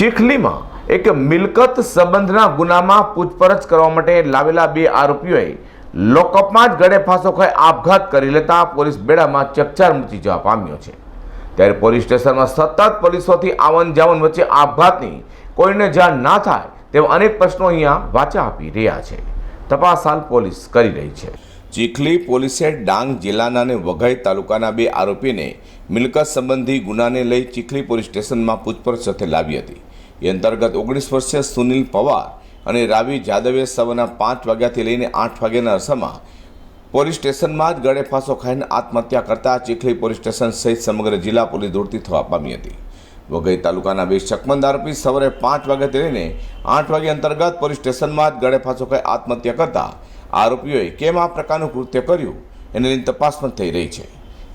ચીખલીમાં એક મિલકત સંબંધના ગુનામાં પૂછપરછ કરવા માટે લાવેલા બે આરોપીઓએ લોકઅપમાં જ ગળે ફાંસો ખાઈ આપઘાત કરી લેતા પોલીસ બેડામાં ચકચાર મચી જવા પામ્યો છે. ત્યારે પોલીસ સ્ટેશનમાં સતત પોલીસોથી આવન જાવન વચ્ચે આપઘાતની કોઈને જાણ ના થાય તેવા અનેક પ્રશ્નો અહીંયા વાચા આપી રહ્યા છે. તપાસ હાલ પોલીસ કરી રહી છે. ચીખલી પોલીસે ડાંગ જિલ્લાના અને વઘઈ તાલુકાના બે આરોપીને મિલકત સંબંધી ગુનાને લઈ ચીખલી પોલીસ સ્ટેશનમાં પૂછપરછ સાથે લાવી હતી. એ અંતર્ગત ઓગણીસ વર્ષીય સુનિલ પવાર અને રાવી જાદવે સવારના પાંચ વાગ્યાથી લઈને આઠ વાગ્યાના અરસામાં પોલીસ સ્ટેશનમાં જ ગળે ફાંસો ખાઈને આત્મહત્યા કરતા ચીખલી પોલીસ સ્ટેશન સહિત સમગ્ર જિલ્લા પોલીસ દોડતી થવા પામી હતી. વઘઈ તાલુકાના બે શકમંદ આરોપી સવારે પાંચ વાગ્યાથી લઈને આઠ વાગ્યા અંતર્ગત પોલીસ સ્ટેશનમાં જ ગળે ફાંસો ખાઈ આત્મહત્યા કરતા આરોપીઓએ કેમ આ પ્રકારનું કૃત્ય કર્યું એને તપાસ પણ થઈ રહી છે.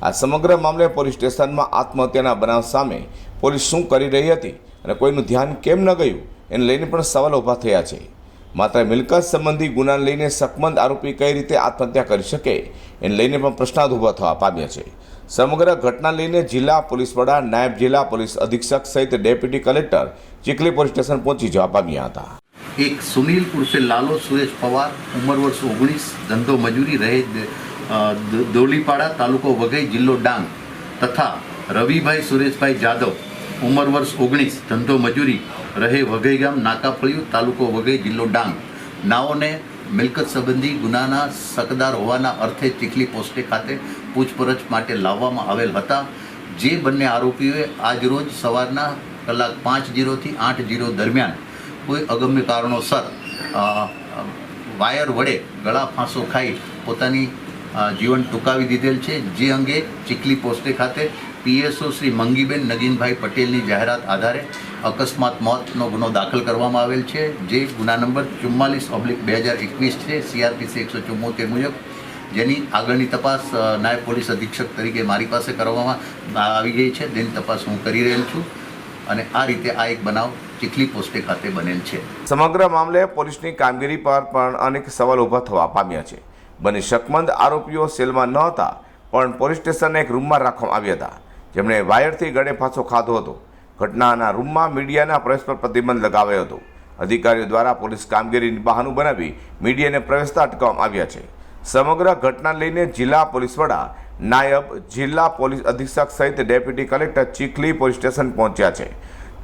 આ સમગ્ર મામલે પોલીસ સ્ટેશનમાં આત્મહત્યાના બનાવ સામે પોલીસ શું કરી રહી હતી અને કોઈનું ધ્યાન કેમ ન ગયું, એને લઈને પણ સવાલ ઊભા થયા છે. માત્ર મિલકત સંબંધી ગુનાને લઈને સકમંદ આરોપી કઈ રીતે આત્મહત્યા કરી શકે, એને લઈને પણ પ્રશ્નાર્થ ઊભા થવા પામ્યા છે. સમગ્ર ઘટના લઈને જિલ્લા પોલીસ વડા, નાયબ જિલ્લા પોલીસ અધિક્ષક સહિત deputy collector Chikhli police station પહોંચી જવા પામ્યા હતા. એક સુનિલ ઉર્ફે લાલો સુરેશ પવાર, ઉંમર વર્ષ ઓગણીસ, ધંધો મજૂરી રહે દોલીપાડા તાલુકો વઘઈ જિલ્લો ડાંગ, તથા રવિભાઈ સુરેશભાઈ જાદવ ઉંમર વર્ષ ઓગણીસ, ધંધો મજૂરી, રહે વઘઈ ગામ નાકાફળિયું તાલુકો વઘઈ જિલ્લો ડાંગ. નાઓને મિલકત સંબંધી ગુનાના શકદાર હોવાના અર્થે ચીખલી પોસ્ટે ખાતે પૂછપરછ માટે લાવવામાં આવેલ હતા. જે બંને આરોપીઓએ આજરોજ સવારના કલાક પાંચ જીરોથી આઠ જીરો દરમિયાન કોઈ અગમ્ય કારણોસર વાયર વડે ગળા ફાંસો ખાઈ પોતાની જીવન ટૂંકાવી દીધેલ છે. જે અંગે ચીખલી પોસ્ટે ખાતે પીએસઓ શ્રી મંગીબેન નગીનભાઈ પટેલની જાહેરાત આધારે અકસ્માત મોતનો ગુનો દાખલ કરવામાં આવેલ છે. જે ગુના નંબર ચુમ્માલીસ ઓબ્લિક બે હજાર એકવીસ છે. સીઆરપીસી એકસો ચુમ્મોતેર મુજબ જેની આગળની તપાસ નાયબ પોલીસ અધિક્ષક તરીકે મારી પાસે કરવામાં આવી ગઈ છે. તેની તપાસ હું કરી રહેલ છું અને આ રીતે આ એક બનાવ ચીખલી પોસ્ટે ખાતે બનેલ છે. સમગ્ર મામલે પોલીસની કામગીરી પર પણ અનેક સવાલ ઊભા થવા પામ્યા છે. બંને શકમંદ આરોપીઓ સેલમાં ન હતા, પણ પોલીસ સ્ટેશનના એક રૂમમાં રાખવામાં આવ્યા હતા. જેમણે વાયરથી ગળે ફાંસો ખાધો હતો. ઘટનાના રૂમમાં મીડિયાના પ્રવેશ પર પ્રતિબંધ લગાવ્યો હતો. અધિકારીઓ દ્વારા પોલીસ કામગીરીની બહાનું બનાવી મીડિયાને પ્રવેશતા અટકાવવામાં આવ્યા છે. સમગ્ર ઘટના લઈને જિલ્લા પોલીસ વડા નાયબ જિલ્લા પોલીસ અધિક્ષક સહિત deputy collector Chikhli police station પહોંચ્યા છે.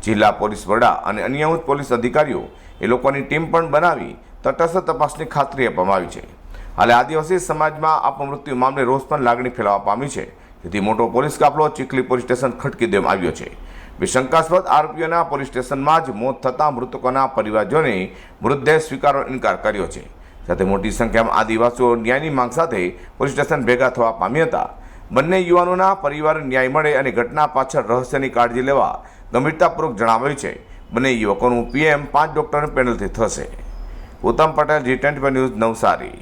જિલ્લા પોલીસ વડા અને અન્ય પોલીસ અધિકારીઓ એ લોકોની ટીમ પણ બનાવી તટસ્થ તપાસની ખાતરી આપવામાં આવી છે. હાલે આદિવાસી સમાજમાં અપમૃત્યુ મામલે રોષ પણ લાગણી ફેલાવા પામી છે. જેથી મોટો પોલીસ કાફલો ચીખલી પોલીસ સ્ટેશન ખટકી દેવામાં આવ્યો છે. બે શંકાસ્પદ આરોપીઓના પોલીસ સ્ટેશનમાં જ મોત થતાં મૃતકોના પરિવારજોને મૃતદેહ સ્વીકારવાનો ઇનકાર કર્યો છે. સાથે મોટી સંખ્યામાં આદિવાસીઓ ન્યાયની માંગ સાથે પોલીસ સ્ટેશન ભેગા થવા પામ્યા હતા. બંને યુવાનોના પરિવાર ન્યાય મળે અને ઘટના પાછળ રહસ્યની કાળજી લેવા ગંભીરતાપૂર્વક જણાવાયું છે. બંને યુવકોનું પીએમ પાંચ ડોક્ટરની પેનલથી થશે. Uttam Patel, G twenty news Navsari.